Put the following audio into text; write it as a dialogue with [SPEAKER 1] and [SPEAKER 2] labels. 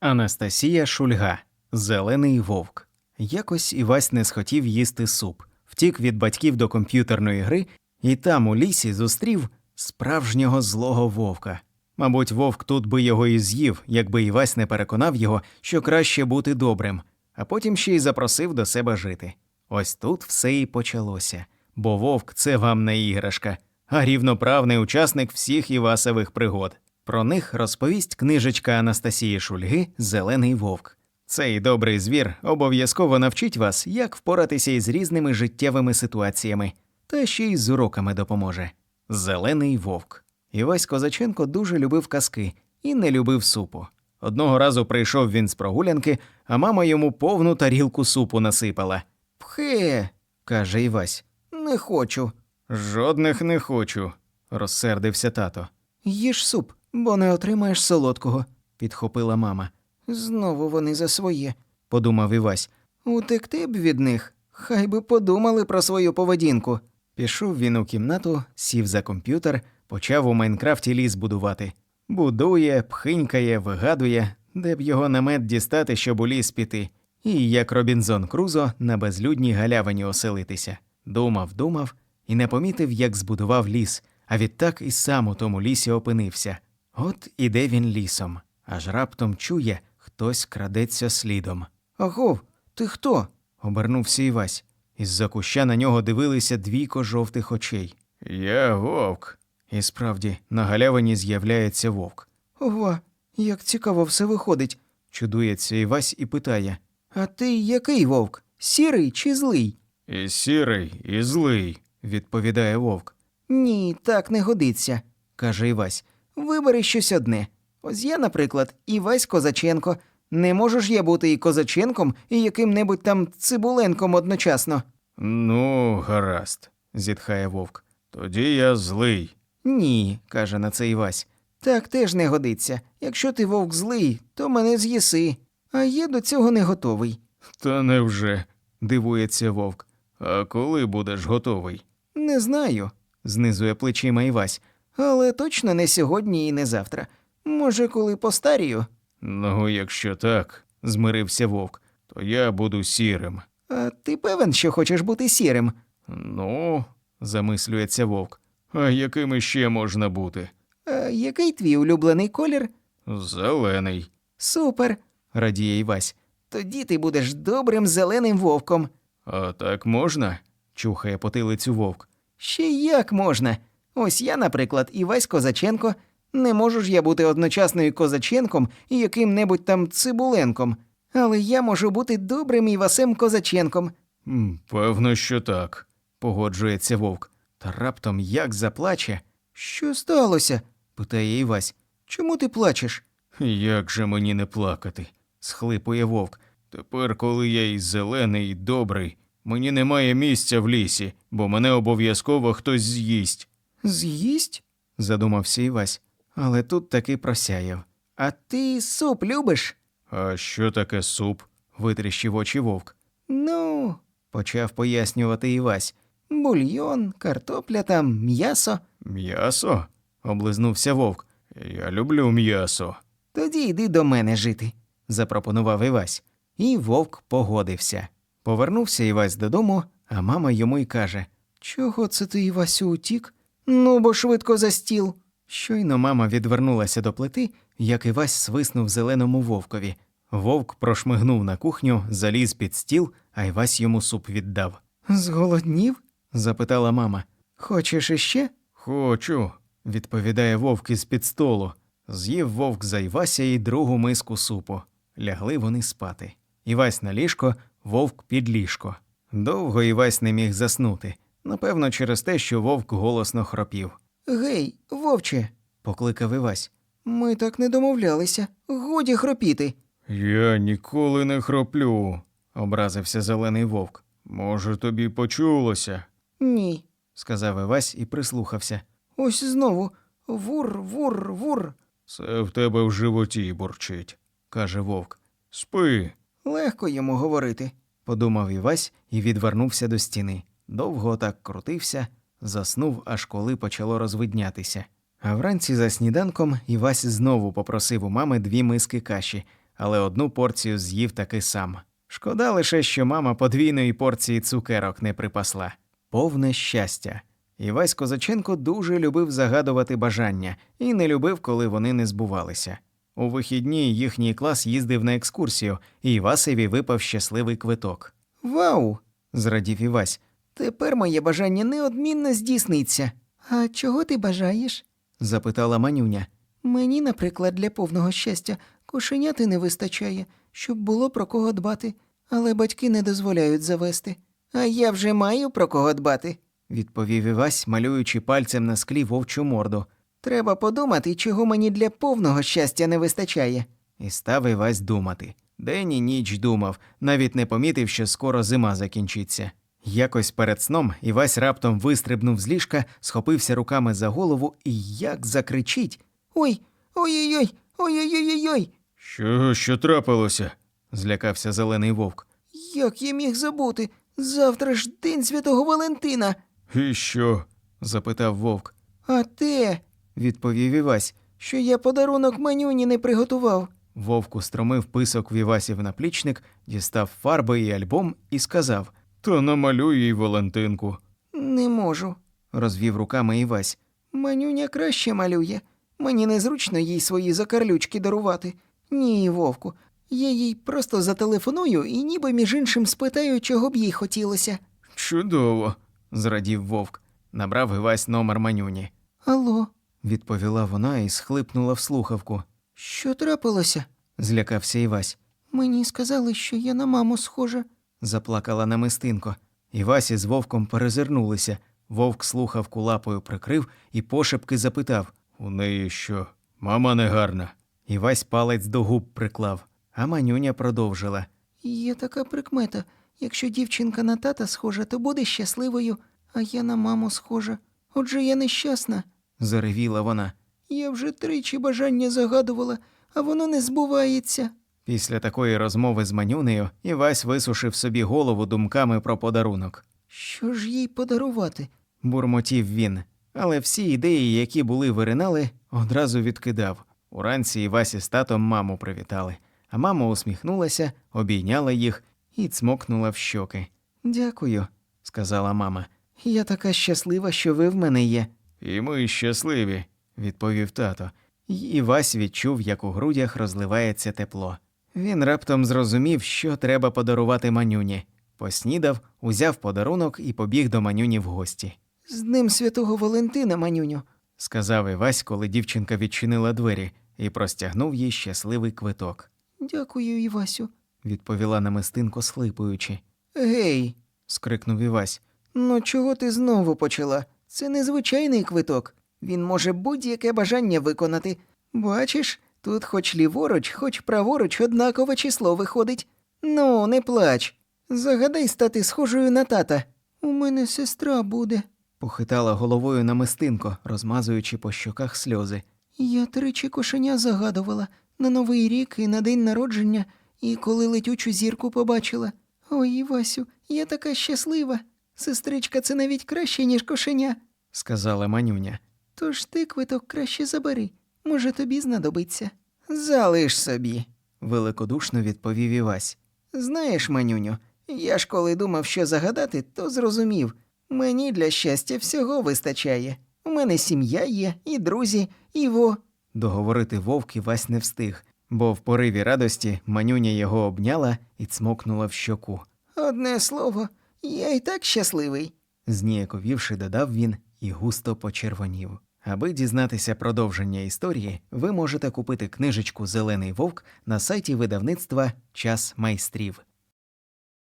[SPEAKER 1] Анастасія Шульга, Зелений вовк. Якось Івась не схотів їсти суп, втік від батьків до комп'ютерної гри і там у лісі зустрів справжнього злого вовка. Мабуть, вовк тут би його і з'їв, якби Івась не переконав його, що краще бути добрим, а потім ще й запросив до себе жити. Ось тут все і почалося, бо вовк це вам не іграшка, а рівноправний учасник всіх Івасових пригод. Про них розповість книжечка Анастасії Шульги Зелений вовк. Цей добрий звір обов'язково навчить вас, як впоратися із різними життєвими ситуаціями, та ще й з уроками допоможе. Зелений вовк. Івась Козаченко дуже любив казки і не любив супу. Одного разу прийшов він з прогулянки, а мама йому повну тарілку супу насипала. Пхе, каже Івась, не хочу. Жодних не хочу, розсердився тато. Їж суп, бо не отримаєш солодкого, підхопила мама. Знову вони за своє, подумав Івась. Утекти б від них, хай би подумали про свою поведінку. Пішов він у кімнату, сів за комп'ютер, почав у Майнкрафті ліс будувати. Будує, пхинькає, вигадує, де б його намет дістати, щоб у ліс піти, і як Робінзон Крузо на безлюдній галявині оселитися. Думав, думав і не помітив, як збудував ліс, а відтак і сам у тому лісі опинився. От іде він лісом, аж раптом чує, хтось крадеться слідом. Агов, ти хто? обернувся Івась. Із-за куща на нього дивилися двійко жовтих очей. Я вовк. І справді, на галявині з'являється вовк. Ого, як цікаво все виходить, чудується Івась і питає. А ти який вовк? Сірий чи злий? І сірий, і злий, відповідає вовк. Ні, так не годиться, каже Івась. Вибери щось одне. Ось я, наприклад, Івась Козаченко. Не можу ж я бути і Козаченком, і яким-небудь там цибуленком одночасно. Ну, гаразд, зітхає вовк. Тоді я злий. Ні, каже на це Івась. Так теж не годиться. Якщо ти вовк злий, то мене з'їси. А я до цього не готовий. Та невже, дивується вовк. А коли будеш готовий? Не знаю, знизує плечима Івась. Але точно не сьогодні і не завтра. Може, коли постарію. Ну, якщо так, змирився вовк, то я буду сірим. А ти певен, що хочеш бути сірим? Ну, замислюється вовк. А яким ще можна бути? А який твій улюблений колір? Зелений. Супер, радіє Івась. Тоді ти будеш добрим зеленим вовком. А так можна? чухає потилицю вовк. Ще як можна. Ось я, наприклад, Івась Козаченко. Не можу ж я бути одночасно і Козаченком і яким-небудь там цибуленком. Але я можу бути добрим Івасем Козаченком. Певно, що так, погоджується вовк. Та раптом як заплаче. Що сталося? питає Івась. Чому ти плачеш? Як же мені не плакати? схлипує вовк. Тепер, коли я і зелений, і добрий, мені немає місця в лісі, бо мене обов'язково хтось з'їсть. З'їсть? задумався Івась, але тут таки просяяв. А ти суп любиш? А що таке суп? витріщив очі вовк. Ну, почав пояснювати Івась. Бульйон, картопля там, м'ясо. М'ясо? облизнувся вовк. Я люблю м'ясо. Тоді йди до мене жити, запропонував Івась. І вовк погодився. Повернувся Івась додому, а мама йому й каже: Чого це ти, Івасю, утік? Ну, бо швидко за стіл. Щойно мама відвернулася до плити, як Івась свиснув зеленому вовкові. Вовк прошмигнув на кухню, заліз під стіл, а Івась йому суп віддав. Зголоднів? запитала мама. Хочеш іще? Хочу, відповідає вовк із під столу. З'їв вовк за Івася і другу миску супу. Лягли вони спати. Івась на ліжко, вовк під ліжко. Довго Івась не міг заснути. Напевно, через те, що вовк голосно хропів. Гей, вовче, покликав Івась. Ми так не домовлялися. Годі хропіти. Я ніколи не хроплю, образився зелений вовк. Може, тобі почулося? Ні, сказав Івась і прислухався. Ось знову вур, вур, вур. Це в тебе в животі бурчить, каже вовк. Спи. Легко йому говорити, подумав Івась і відвернувся до стіни. Довго так крутився, заснув, аж коли почало розвиднятися. А вранці за сніданком Івась знову попросив у мами дві миски каші, але одну порцію з'їв таки сам. Шкода лише, що мама подвійної порції цукерок не припасла. Повне щастя. Івась Козаченко дуже любив загадувати бажання і не любив, коли вони не збувалися. У вихідні їхній клас їздив на екскурсію, і Івасеві випав щасливий квиток. Вау! зрадів Івась. Тепер моє бажання неодмінно здійсниться.
[SPEAKER 2] А чого ти бажаєш?
[SPEAKER 1] запитала манюня.
[SPEAKER 2] Мені, наприклад, для повного щастя кошеняти не вистачає, щоб було про кого дбати, але батьки не дозволяють завести. А я вже маю про кого дбати.
[SPEAKER 1] відповів Івась, малюючи пальцем на склі вовчу морду.
[SPEAKER 2] Треба подумати, чого мені для повного щастя не вистачає.
[SPEAKER 1] І став Івась думати. День і ніч думав, навіть не помітив, що скоро зима закінчиться. Якось перед сном Івась раптом вистрибнув з ліжка, схопився руками за голову і як закричить.
[SPEAKER 2] Ой, ой-ой-ой, ой-ой-ой-ой.
[SPEAKER 1] Що, що трапилося? злякався зелений вовк.
[SPEAKER 2] Як я міг забути? Завтра ж день святого Валентина.
[SPEAKER 1] І що? запитав вовк.
[SPEAKER 2] А те,
[SPEAKER 1] Відповів Івась.
[SPEAKER 2] що я подарунок манюні не приготував.
[SPEAKER 1] Вовк устромив писок в Івасів наплічник, дістав фарби і альбом і сказав: То намалюй їй Валентинку.
[SPEAKER 2] Не можу.
[SPEAKER 1] розвів руками Івась.
[SPEAKER 2] Манюня краще малює. Мені незручно їй свої закарлючки дарувати. Ні, вовку. Я їй просто зателефоную і ніби між іншим спитаю, чого б їй хотілося.
[SPEAKER 1] Чудово, зрадів вовк. Набрав Івась номер манюні.
[SPEAKER 2] Алло,
[SPEAKER 1] Відповіла вона і схлипнула в слухавку.
[SPEAKER 2] що трапилося?
[SPEAKER 1] Злякався Івась.
[SPEAKER 2] Мені сказали, що я на маму схожа.
[SPEAKER 1] Заплакала намистинко. Івась із вовком перезирнулися. Вовк слухавку лапою прикрив і пошепки запитав У неї що? Мама негарна. Івась палець до губ приклав, а манюня продовжила.
[SPEAKER 2] Є така прикмета. Якщо дівчинка на тата схожа, то буде щасливою, а я на маму схожа. Отже, я нещасна.
[SPEAKER 1] Заревіла вона.
[SPEAKER 2] Я вже тричі бажання загадувала, а воно не збувається.
[SPEAKER 1] Після такої розмови з манюнею Івась висушив собі голову думками про подарунок.
[SPEAKER 2] Що ж їй подарувати?
[SPEAKER 1] Бурмотів він, але всі ідеї, які були виринали, одразу відкидав. Уранці Івасі з татом маму привітали, а мама усміхнулася, обійняла їх і цмокнула в щоки. Дякую, сказала мама.
[SPEAKER 2] Я така щаслива, що ви в мене є.
[SPEAKER 1] І ми щасливі, відповів тато. І Івась відчув, як у грудях розливається тепло. Він раптом зрозумів, що треба подарувати манюні. Поснідав, узяв подарунок і побіг до манюні в гості.
[SPEAKER 2] З Днем Святого Валентина, манюню.
[SPEAKER 1] сказав Івась, коли дівчинка відчинила двері і простягнув їй щасливий квиток,
[SPEAKER 2] Дякую, Івасю.
[SPEAKER 1] відповіла намистинко, схлипуючи.
[SPEAKER 2] Гей,
[SPEAKER 1] Скрикнув Івась.
[SPEAKER 2] ну чого ти знову почала? Це незвичайний квиток. Він може будь-яке бажання виконати. Бачиш, тут хоч ліворуч, хоч праворуч однакове число виходить. Ну, не плач. Загадай стати схожою на тата. У мене сестра буде.
[SPEAKER 1] Похитала головою намистинко, розмазуючи по щоках сльози.
[SPEAKER 2] Я тричі кошеня загадувала на Новий рік і на день народження, і коли летючу зірку побачила. Ой, Івасю, я така щаслива. Сестричка, це навіть краще, ніж кошеня.
[SPEAKER 1] сказала манюня.
[SPEAKER 2] Тож ти квиток краще забери. Може, тобі знадобиться. Залиш собі,
[SPEAKER 1] Великодушно відповів Івась.
[SPEAKER 2] Знаєш, манюню, я ж коли думав, що загадати, то зрозумів. Мені для щастя всього вистачає. У мене сім'я є, і друзі, і во.
[SPEAKER 1] Договорити вовк Івась не встиг, бо в пориві радості манюня його обняла і цмокнула в щоку.
[SPEAKER 2] Одне слово, я і так щасливий.
[SPEAKER 1] Зніяковівши, додав він і густо почервонів. Аби дізнатися продовження історії, ви можете купити книжечку Зелений вовк на сайті видавництва Час майстрів.